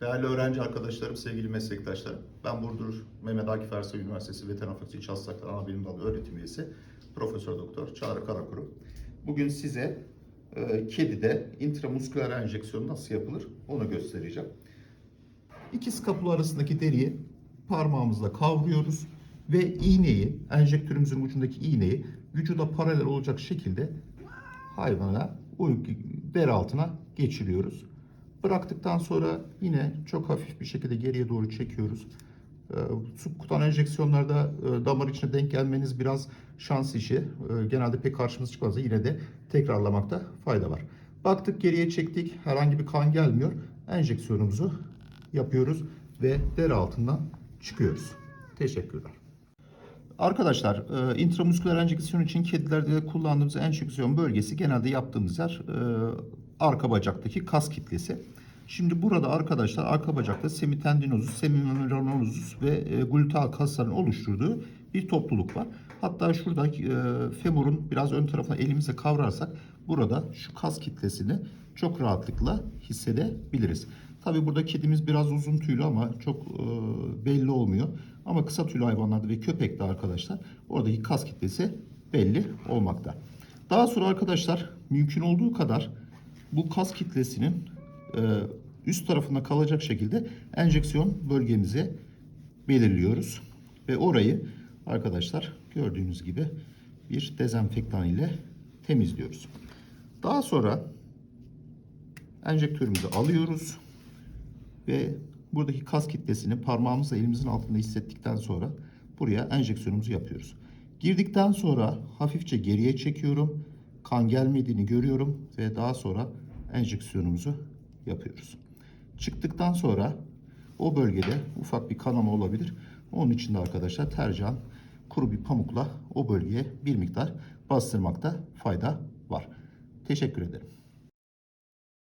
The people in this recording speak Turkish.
Değerli öğrenci arkadaşlarım, sevgili meslektaşlarım. Ben Burdur Mehmet Akif Ersoy Üniversitesi Veteriner Fakültesi İç Hastalıkları Anabilim Dalı öğretim üyesi Profesör Doktor Çağrı Karakuru. Bugün size e, kedide intramusküler enjeksiyon nasıl yapılır onu göstereceğim. İki skapula arasındaki deriyi parmağımızla kavruyoruz ve iğneyi, enjektörümüzün ucundaki iğneyi vücuda paralel olacak şekilde hayvana deri altına geçiriyoruz. Bıraktıktan sonra yine çok hafif bir şekilde geriye doğru çekiyoruz. Ee, Subkutan enjeksiyonlarda e, damar içine denk gelmeniz biraz şans işi. Ee, Genelde pek karşımıza çıkmaz. Yine de tekrarlamakta fayda var. Baktık geriye çektik. Herhangi bir kan gelmiyor. Enjeksiyonumuzu yapıyoruz ve deri altından çıkıyoruz. Teşekkürler. Arkadaşlar, e, intramusküler enjeksiyon için kedilerde kullandığımız enjeksiyon bölgesi genelde yaptığımız yer e, arka bacaktaki kas kitlesi. Şimdi burada arkadaşlar arka bacakta semitendinozus, semimembranozus ve e, gluteal kasların oluşturduğu bir topluluk var. Hatta şurada e, femurun biraz ön tarafına elimizle kavrarsak burada şu kas kitlesini çok rahatlıkla hissedebiliriz. Tabi burada kedimiz biraz uzun tüylü ama çok e, belli olmuyor. Ama kısa tüylü hayvanlarda ve köpekte arkadaşlar oradaki kas kitlesi belli olmakta. Daha sonra arkadaşlar mümkün olduğu kadar bu kas kitlesinin e, üst tarafında kalacak şekilde enjeksiyon bölgemizi belirliyoruz. Ve orayı arkadaşlar gördüğünüz gibi bir dezenfektan ile temizliyoruz. Daha sonra enjektörümüzü alıyoruz ve buradaki kas kitlesini parmağımızla elimizin altında hissettikten sonra buraya enjeksiyonumuzu yapıyoruz. Girdikten sonra hafifçe geriye çekiyorum. Kan gelmediğini görüyorum ve daha sonra enjeksiyonumuzu yapıyoruz. Çıktıktan sonra o bölgede ufak bir kanama olabilir. Onun için de arkadaşlar tercihen kuru bir pamukla o bölgeye bir miktar bastırmakta fayda var. Teşekkür ederim.